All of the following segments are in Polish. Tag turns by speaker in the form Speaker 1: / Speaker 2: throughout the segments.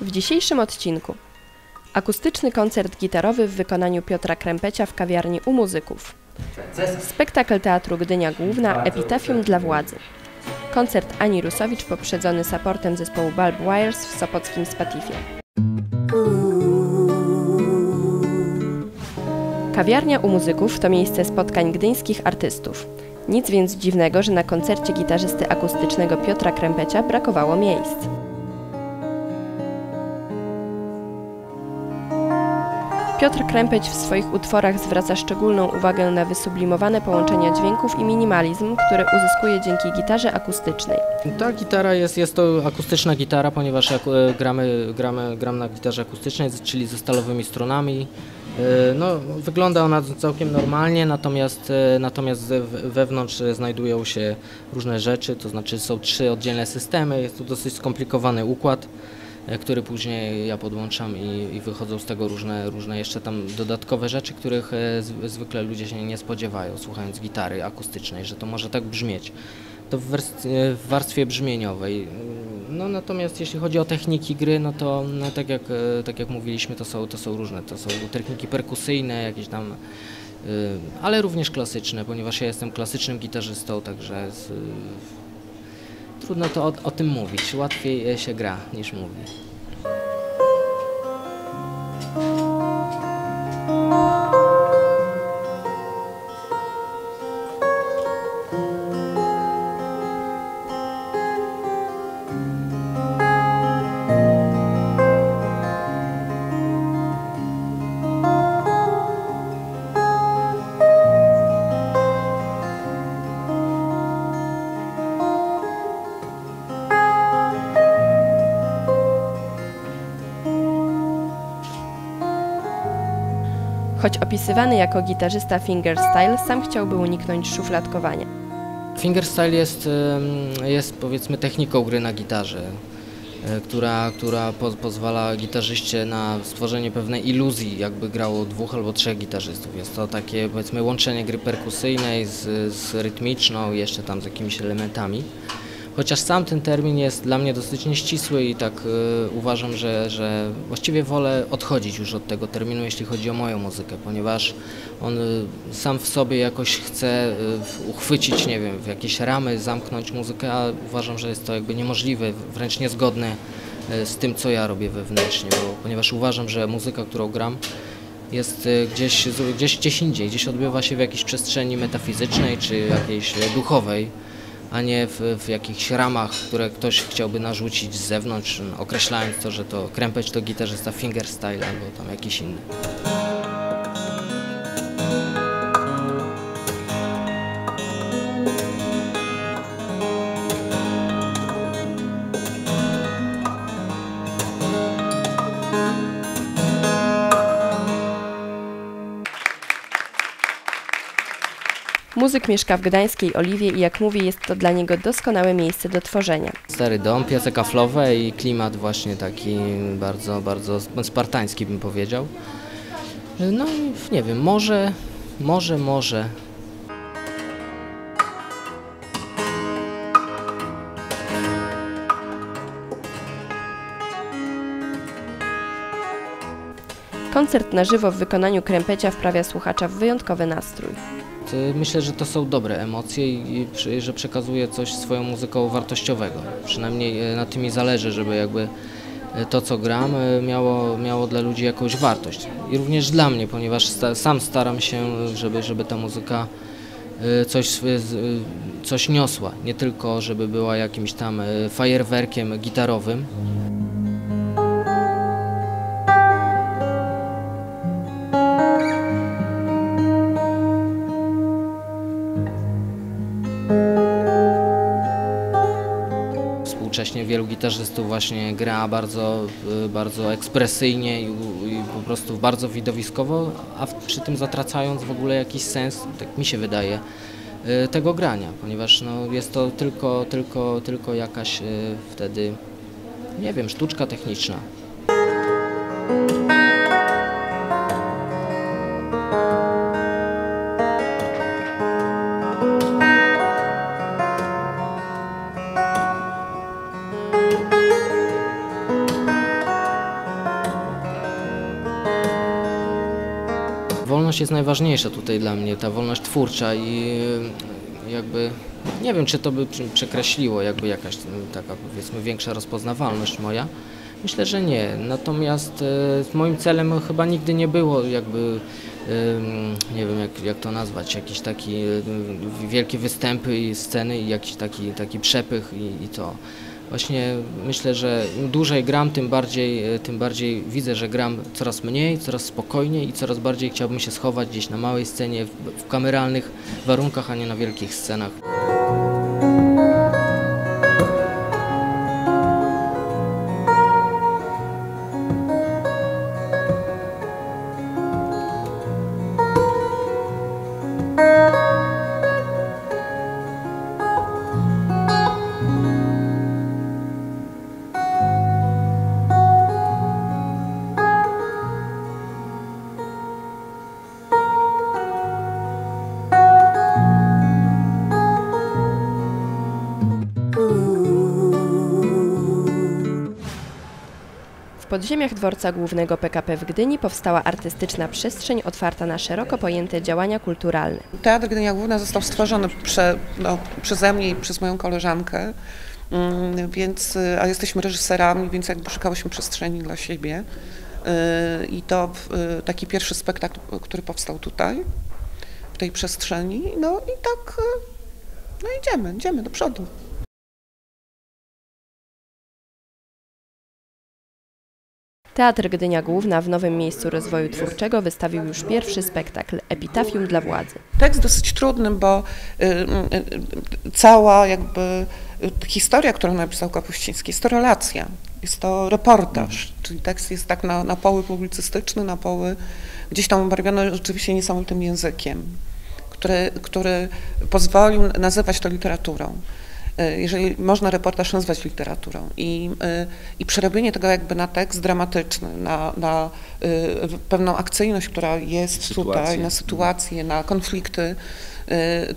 Speaker 1: W dzisiejszym odcinku akustyczny koncert gitarowy w wykonaniu Piotra Krępecia w kawiarni u muzyków. Spektakl Teatru Gdynia Główna Epitafium dla władzy. Koncert Ani Rusowicz poprzedzony supportem zespołu Bulb Wires w sopockim Spatifie. Kawiarnia u muzyków to miejsce spotkań gdyńskich artystów. Nic więc dziwnego, że na koncercie gitarzysty akustycznego Piotra Krępecia brakowało miejsc. Piotr Krępeć w swoich utworach zwraca szczególną uwagę na wysublimowane połączenia dźwięków i minimalizm, który uzyskuje dzięki gitarze akustycznej.
Speaker 2: Ta gitara jest, jest to akustyczna gitara, ponieważ e, gramy, gramy, gram na gitarze akustycznej, czyli ze stalowymi strunami. E, No, wygląda ona całkiem normalnie, natomiast, e, natomiast wewnątrz e, znajdują się różne rzeczy, to znaczy są trzy oddzielne systemy, jest to dosyć skomplikowany układ, który później ja podłączam i, i wychodzą z tego różne, różne jeszcze tam dodatkowe rzeczy, których zw- zwykle ludzie się nie spodziewają słuchając gitary akustycznej, że to może tak brzmieć to w, wers- w warstwie brzmieniowej. No natomiast jeśli chodzi o techniki gry, no to no, tak, jak, e, tak jak mówiliśmy, to są, to są różne. To są techniki perkusyjne, jakieś tam, ale również klasyczne, ponieważ ja jestem klasycznym gitarzystą, także z, trudno to o, o tym mówić. Łatwiej e, się gra niż mówi.
Speaker 1: Opisywany jako gitarzysta fingerstyle, sam chciałby uniknąć szufladkowania.
Speaker 2: Fingerstyle jest, jest powiedzmy techniką gry na gitarze, e, która, która po, pozwala gitarzyście na stworzenie pewnej iluzji, jakby grało dwóch albo trzech gitarzystów. Jest to takie powiedzmy łączenie gry perkusyjnej z, z rytmiczną jeszcze tam z jakimiś elementami. Chociaż sam ten termin jest dla mnie dosyć nieścisły i tak e, uważam, że, że właściwie wolę odchodzić już od tego terminu, jeśli chodzi o moją muzykę, ponieważ on e, sam w sobie jakoś chce w- uchwycić, nie wiem, w jakieś ramy, zamknąć muzykę, a uważam, że jest to jakby niemożliwe, wręcz niezgodne e, z tym, co ja robię wewnętrznie, bo, ponieważ uważam, że muzyka, którą gram, jest e, gdzieś, gdzieś, gdzieś indziej, gdzieś odbywa się w jakiejś przestrzeni metafizycznej czy jakiejś duchowej, a nie w, w jakichś ramach, które ktoś chciałby narzucić z zewnątrz, określając to, że to krępeć to gitarzysta fingerstyle albo tam jakiś inny.
Speaker 1: Muzyk mieszka w gdańskiej Oliwie i jak mówi, jest to dla niego doskonałe miejsce do tworzenia.
Speaker 2: Stary dom, piece kaflowe i klimat właśnie taki bardzo, bardzo spartański bym powiedział. No i nie wiem, może, może, może
Speaker 1: Koncert na żywo w wykonaniu Krępecia wprawia słuchacza w wyjątkowy nastrój.
Speaker 2: Y, Myślę, że to są dobre emocje i że przekazuje coś swoją muzyką wartościowego. Przynajmniej e, na tym mi zależy, żeby jakby e, to, co gram, miało, miało dla ludzi jakąś wartość. I również dla mnie, ponieważ sta, sam staram się, żeby, żeby ta muzyka coś, coś niosła. Nie tylko, żeby była jakimś tam fajerwerkiem gitarowym, wielu gitarzystów właśnie gra bardzo, y, bardzo ekspresyjnie i, i po prostu bardzo widowiskowo, a w, przy tym zatracając w ogóle jakiś sens, tak mi się wydaje, y, tego grania, ponieważ no, jest to tylko, tylko, tylko jakaś y, wtedy, nie wiem, sztuczka techniczna. Wolność jest najważniejsza tutaj dla mnie, ta wolność twórcza i y, jakby nie wiem, czy to by przekreśliło jakby jakaś y, taka powiedzmy większa rozpoznawalność moja. Myślę, że nie. Natomiast y, moim celem chyba nigdy nie było jakby nie wiem jak, jak to nazwać, jakiś taki y, wielkie występy i sceny i jakiś taki, taki przepych i, i to. Właśnie myślę, że im dłużej gram, tym bardziej, y, tym bardziej widzę, że gram coraz mniej, coraz spokojniej i coraz bardziej chciałbym się schować gdzieś na małej scenie, w, w kameralnych warunkach, a nie na wielkich scenach.
Speaker 1: Podziemiach dworca głównego PKP w Gdyni powstała artystyczna przestrzeń otwarta na szeroko pojęte działania kulturalne.
Speaker 3: Teatr Gdynia Główna został stworzony prze, no, przeze mnie i przez moją koleżankę, mm, więc, a jesteśmy reżyserami, więc jakby szukałyśmy przestrzeni dla siebie. Y, I to y, taki pierwszy spektakl, który powstał tutaj, w tej przestrzeni. No i tak, y, no idziemy, idziemy do przodu.
Speaker 1: Teatr Gdynia Główna w nowym miejscu rozwoju twórczego wystawił już pierwszy spektakl Epitafium dla władzy.
Speaker 3: Tekst dosyć trudny, bo y, y, y, cała jakby y, historia, którą napisał Kapuściński, jest to relacja, jest to reportaż, czyli tekst jest tak na, na poły publicystyczny, na poły gdzieś tam obarwiony rzeczywiście niesamowitym językiem, który, który pozwolił nazywać to literaturą. Y, Jeżeli można reportaż nazwać literaturą i, y, i przerobienie tego jakby na tekst dramatyczny, na, na y, pewną akcyjność, która jest
Speaker 4: Sytuacje.
Speaker 3: tutaj, na sytuacje, na konflikty,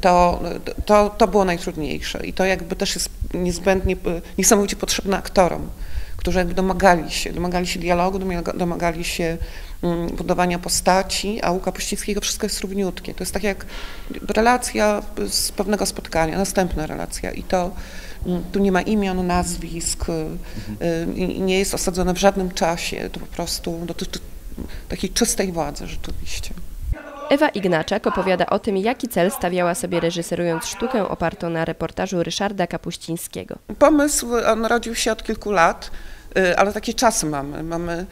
Speaker 3: to, to, to było najtrudniejsze. I to jakby też jest niezbędnie, niesamowicie potrzebne aktorom, którzy jakby domagali się, domagali się dialogu, domaga- domagali się budowania postaci, a u Kapuścińskiego wszystko jest równiutkie. To jest tak jak relacja z pewnego spotkania, następna relacja i to mm, tu nie ma imion, nazwisk, y, y, i nie jest osadzone w żadnym czasie, to po prostu dotyczy takiej czystej władzy rzeczywiście.
Speaker 1: Ewa Ignaczak opowiada o tym, jaki cel stawiała sobie reżyserując sztukę opartą na reportażu Ryszarda Kapuścińskiego.
Speaker 3: Pomysł, on rodził się od kilku lat, y, ale takie czasy mamy. Mamy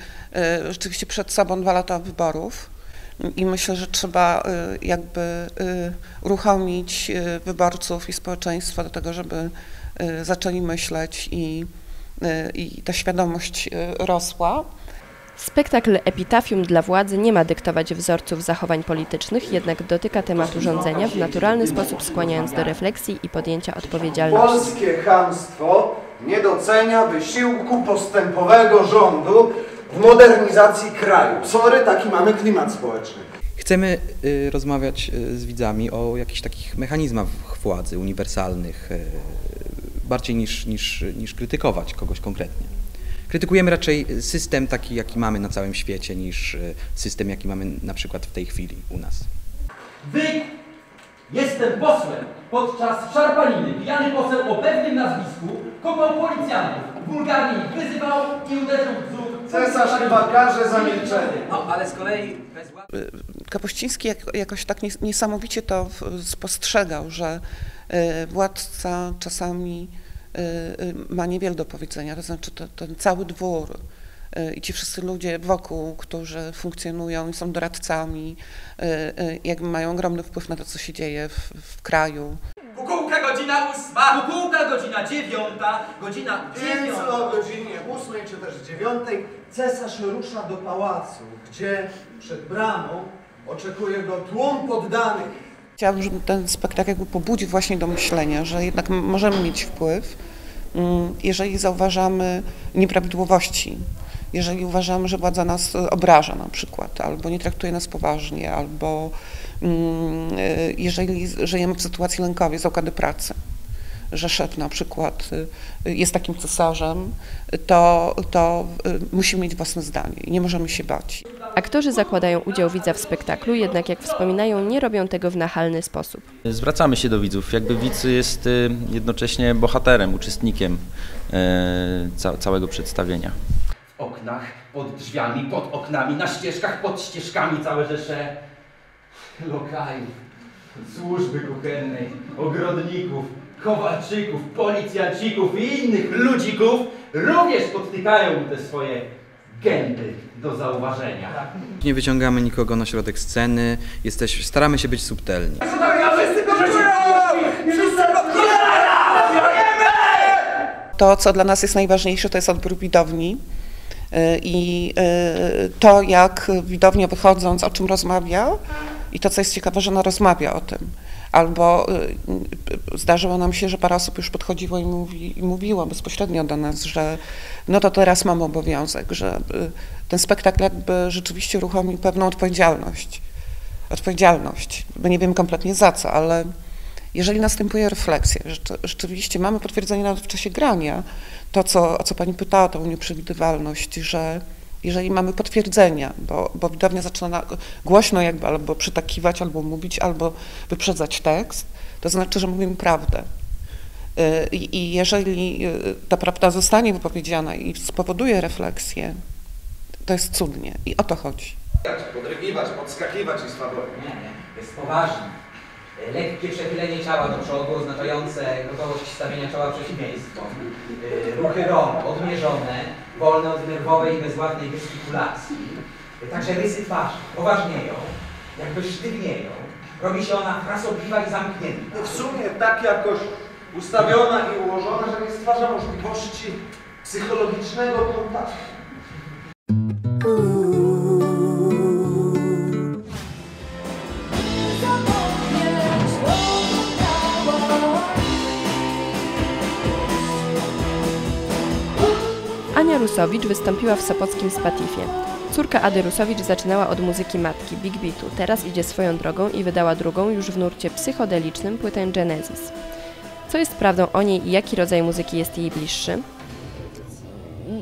Speaker 3: y, rzeczywiście przed sobą dwa lata wyborów i myślę, że trzeba y, jakby y, uruchomić y, wyborców i społeczeństwo do tego, żeby y, zaczęli myśleć i, y, i ta świadomość y, rosła.
Speaker 1: Spektakl Epitafium dla władzy nie ma dyktować wzorców zachowań politycznych, jednak dotyka tematu rządzenia w naturalny sposób skłaniając do refleksji i podjęcia odpowiedzialności.
Speaker 5: Polskie chamstwo nie docenia wysiłku postępowego rządu w modernizacji kraju. Sorry, taki mamy klimat społeczny.
Speaker 4: Chcemy y, rozmawiać y, z widzami o jakichś takich mechanizmach władzy uniwersalnych, y, bardziej niż, niż, niż krytykować kogoś konkretnie. Krytykujemy raczej system taki, jaki mamy na całym świecie, niż y, system, jaki mamy na przykład w tej chwili u nas.
Speaker 6: Wy jestem posłem. Podczas szarpaniny pijany poseł o pewnym nazwisku kopał policjantów, wulgarnie ich wyzywał i uderzył w brzuch.
Speaker 5: Cesarz chyba każe za milczenie.
Speaker 6: No, ale z kolei bez
Speaker 3: Kapuściński jak, jakoś tak nies- niesamowicie to spostrzegał, że y, władca czasami y, y, ma niewiele do powiedzenia, to znaczy to, ten cały dwór y, i ci wszyscy ludzie wokół, którzy funkcjonują i są doradcami, y, y, jakby mają ogromny wpływ na to, co się dzieje w, w kraju.
Speaker 6: Kukułka godzina ósma, kukułka godzina dziewiąta, godzina
Speaker 5: Więc
Speaker 6: dziewiąta.
Speaker 5: o godzinie 8 czy też 9 cesarz rusza do pałacu, gdzie przed bramą oczekuje go tłum poddanych.
Speaker 3: Chciałabym, żeby ten spektakl jakby pobudził właśnie do myślenia, że jednak możemy mieć wpływ, mm, jeżeli zauważamy nieprawidłowości, jeżeli uważamy, że władza nas e, obraża na przykład, albo nie traktuje nas poważnie, albo mm, e, jeżeli żyjemy w sytuacji lękowej, zakłady pracy. że szef na przykład y, jest takim cesarzem, to, to musimy mieć własne zdanie i nie możemy się bać.
Speaker 1: Aktorzy zakładają udział widza w spektaklu, jednak jak wspominają, nie robią tego w nachalny sposób.
Speaker 7: Zwracamy się do widzów, jakby widz jest jednocześnie bohaterem, uczestnikiem e, ca całego przedstawienia.
Speaker 6: Oknach, pod drzwiami, pod oknami, na ścieżkach, pod ścieżkami całe rzesze lokajów, służby kuchennej, ogrodników, kowalczyków, policjancików i innych ludzików również podtykają te swoje gęby do zauważenia.
Speaker 4: Nie wyciągamy nikogo na środek sceny, jesteś, staramy się być subtelni.
Speaker 3: To, co dla nas jest najważniejsze, to jest odbiór widowni i y, to, jak widownia wychodząc, o czym rozmawia i to, co jest ciekawe, że ona rozmawia o tym. Albo y, zdarzyło nam się, że parę osób już podchodziło i, mówi, i mówiło bezpośrednio do nas, że no to teraz mamy obowiązek, że ten spektakl jakby rzeczywiście uruchomił pewną odpowiedzialność. Odpowiedzialność, bo nie wiem kompletnie za co, ale jeżeli następuje refleksja, że to rzeczywiście mamy potwierdzenie nawet w czasie grania, to co, o co Pani pytała, tą nieprzewidywalność, że jeżeli mamy potwierdzenia, bo, bo widownia zaczyna na, głośno jakby albo przytakiwać, albo mówić, albo wyprzedzać tekst, to znaczy, że mówimy prawdę. Y, I, I jeżeli y, ta prawda zostanie wypowiedziana i spowoduje refleksję, to jest cudnie i o to chodzi.
Speaker 5: Podrygiwać, podskakiwać i swabować.
Speaker 8: Nie, nie, jest poważnie. Lekkie przechylenie ciała do przodu, oznaczające gotowość stawienia czoła przeciwieństwom. E, Ruchy rąk odmierzone, wolne od nerwowej i bezładnej gestykulacji. E, Także rysy twarzy poważnieją, jakby sztywnieją. Robi się ona frasobliwa i zamknięta.
Speaker 5: W sumie tak jakoś ustawiona i ułożona, że nie stwarza możliwości psychologicznego kontaktu.
Speaker 1: Ania Rusowicz wystąpiła w Sopockim Spatifie. Córka Ady Rusowicz zaczynała od muzyki matki, Big Beatu. Teraz idzie swoją drogą i wydała drugą, już w nurcie psychodelicznym, płytę Genesis. Co jest prawdą o niej i jaki rodzaj muzyki jest jej bliższy?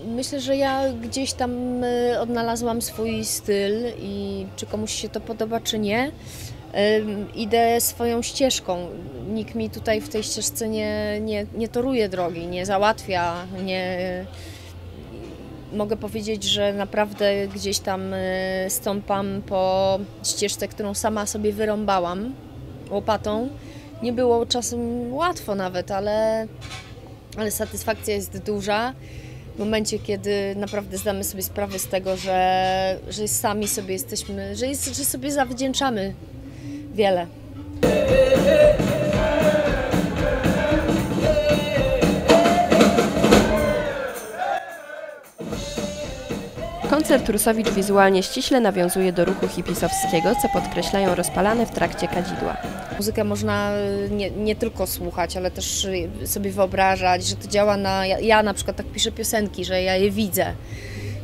Speaker 9: Myślę, że ja gdzieś tam y, odnalazłam swój styl i czy komuś się to podoba, czy nie, ym, idę swoją ścieżką. Nikt mi tutaj w tej ścieżce nie, nie, nie toruje drogi, nie załatwia, nie. Mogę powiedzieć, że naprawdę gdzieś tam y, stąpam po ścieżce, którą sama sobie wyrąbałam łopatą. Nie było czasem łatwo nawet, ale, ale satysfakcja jest duża w momencie, kiedy naprawdę zdamy sobie sprawę z tego, że, że sami sobie jesteśmy, że, jest, że sobie zawdzięczamy wiele.
Speaker 1: Koncert Rusowicz wizualnie ściśle nawiązuje do ruchu hipisowskiego, co podkreślają rozpalane w trakcie kadzidła.
Speaker 9: Muzykę można y, nie, nie tylko słuchać, ale też y, sobie wyobrażać, że to działa na... Ja, ja na przykład tak piszę piosenki, że ja je widzę,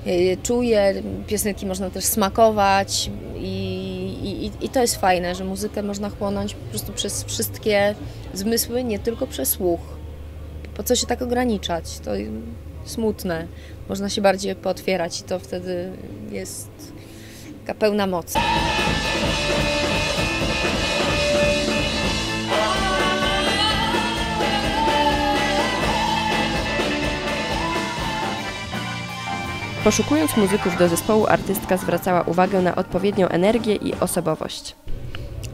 Speaker 9: je czuję, piosenki można też smakować i, i, i to jest fajne, że muzykę można chłonąć po prostu przez wszystkie zmysły, nie tylko przez słuch. Po co się tak ograniczać? To smutne. Można się bardziej pootwierać i to wtedy jest taka pełna moc.
Speaker 1: Poszukując muzyków do zespołu, artystka zwracała uwagę na odpowiednią energię i osobowość.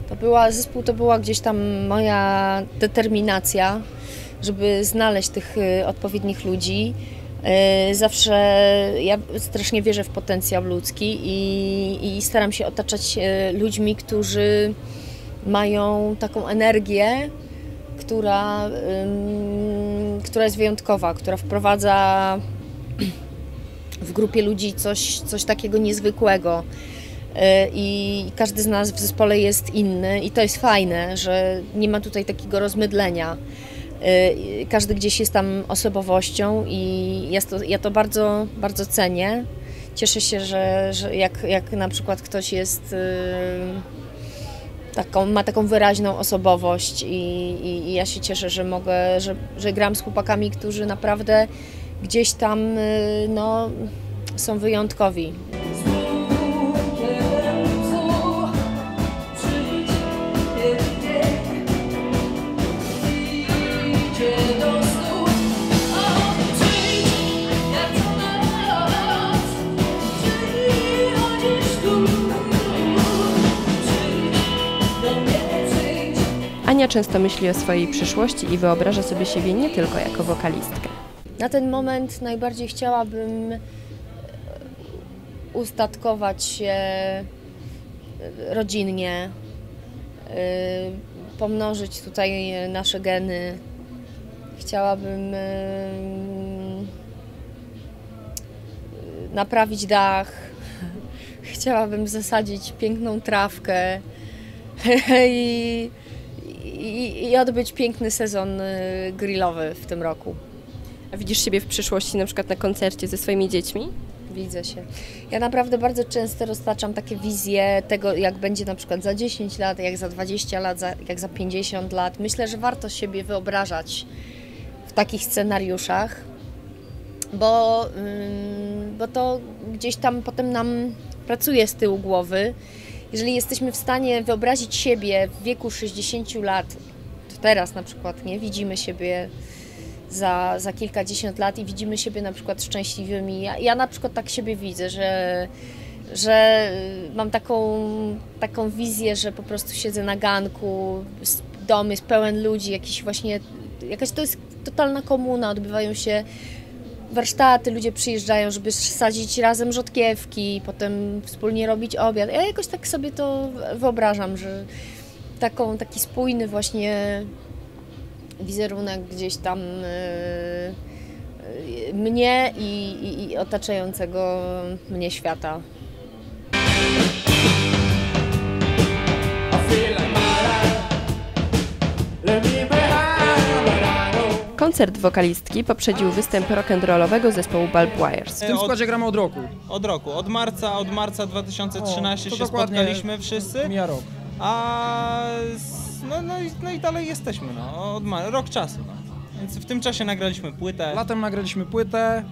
Speaker 9: To była, zespół to była gdzieś tam moja determinacja, żeby znaleźć tych y, odpowiednich ludzi. Y, Zawsze ja strasznie wierzę w potencjał ludzki i, i staram się otaczać y, ludźmi, którzy mają taką energię, która, która jest wyjątkowa, która wprowadza w grupie ludzi coś, coś takiego niezwykłego. Y, I każdy z nas w zespole jest inny, i to jest fajne, że nie ma tutaj takiego rozmydlenia. Y, Każdy gdzieś jest tam osobowością, i ja to, ja to bardzo, bardzo cenię. Cieszę się, że, że jak, jak na przykład ktoś jest y, taką, ma taką wyraźną osobowość i, i, i ja się cieszę, że mogę, że, że gram z chłopakami, którzy naprawdę gdzieś tam y, no, są wyjątkowi.
Speaker 1: Często myśli o swojej przyszłości i wyobraża sobie siebie nie tylko jako wokalistkę.
Speaker 9: Na ten moment najbardziej chciałabym ustatkować się rodzinnie, e, pomnożyć tutaj nasze geny. Chciałabym e, naprawić dach. Chciałabym zasadzić piękną trawkę i, i, i odbyć piękny sezon e, grillowy w tym roku.
Speaker 1: A widzisz siebie w przyszłości na przykład na koncercie ze swoimi dziećmi?
Speaker 9: Widzę się. Ja naprawdę bardzo często roztaczam takie wizje tego, jak będzie na przykład za 10 lat, jak za 20 lat, jak za 50 lat. Myślę, że warto siebie wyobrażać w takich scenariuszach, bo, bo to gdzieś tam potem nam pracuje z tyłu głowy. Jeżeli jesteśmy w stanie wyobrazić siebie w wieku 60 lat, to teraz na przykład, nie? Widzimy siebie za, za kilkadziesiąt lat i widzimy siebie na przykład szczęśliwymi. Ja, ja na przykład tak siebie widzę, że, że mam taką, taką wizję, że po prostu siedzę na ganku, dom jest pełen ludzi, jakiś właśnie, jakaś to jest totalna komuna, odbywają się warsztaty, ludzie przyjeżdżają, żeby sadzić razem rzodkiewki, potem wspólnie robić obiad. Ja jakoś tak sobie to wyobrażam, że taką, taki spójny właśnie wizerunek gdzieś tam y, y, mnie i, i, i otaczającego mnie świata.
Speaker 1: Koncert wokalistki poprzedził występ rock'n'rollowego zespołu Bulb Wires.
Speaker 10: W tym składzie gramy od roku.
Speaker 11: Od roku, od marca, od marca 2013
Speaker 10: O,
Speaker 11: się spotkaliśmy wszyscy.
Speaker 10: Mija rok.
Speaker 11: A no, no, i, no i dalej jesteśmy, no, od rok czasu. No. Więc w tym czasie nagraliśmy płytę.
Speaker 10: Latem nagraliśmy płytę,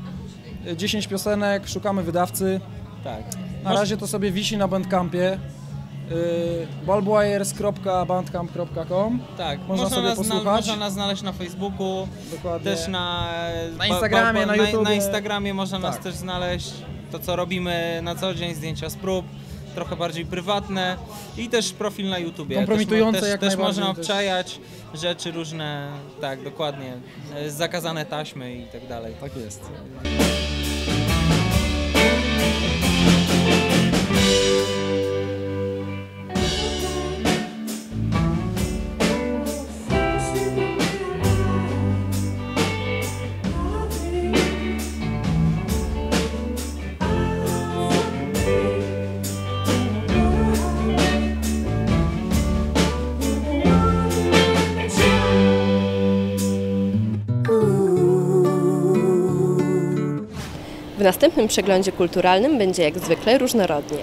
Speaker 10: y, 10 piosenek, szukamy wydawcy.
Speaker 11: Tak.
Speaker 10: Na razie to sobie wisi na Bandcampie. Y, bulbwires.bandcamp.com
Speaker 11: Tak,
Speaker 10: Można sobie
Speaker 11: nas,
Speaker 10: posłuchać.
Speaker 11: można nas znaleźć na Facebooku,
Speaker 10: Dokładnie.
Speaker 11: też na,
Speaker 10: Na Instagramie, na
Speaker 11: na, na Instagramie można nas
Speaker 10: Tak.
Speaker 11: też znaleźć. To co robimy na co dzień, zdjęcia z prób, trochę bardziej prywatne i też profil na YouTubie.
Speaker 10: Kompromitujące
Speaker 11: też,
Speaker 10: jak
Speaker 11: też, też można
Speaker 10: też-
Speaker 11: obczajać rzeczy różne, tak, dokładnie, e, zakazane taśmy i tak dalej.
Speaker 10: Tak jest.
Speaker 1: Następnym przeglądzie kulturalnym będzie jak zwykle różnorodnie.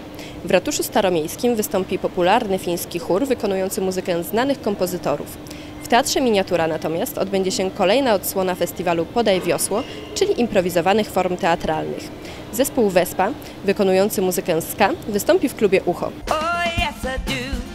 Speaker 1: W ratuszu staromiejskim wystąpi popularny fiński chór wykonujący muzykę znanych kompozytorów. W Teatrze Miniatura natomiast odbędzie się kolejna odsłona festiwalu Podaj Wiosło, czyli improwizowanych form teatralnych. Zespół Wespa, wykonujący muzykę ska, wystąpi w klubie Ucho.
Speaker 12: Oh, yes.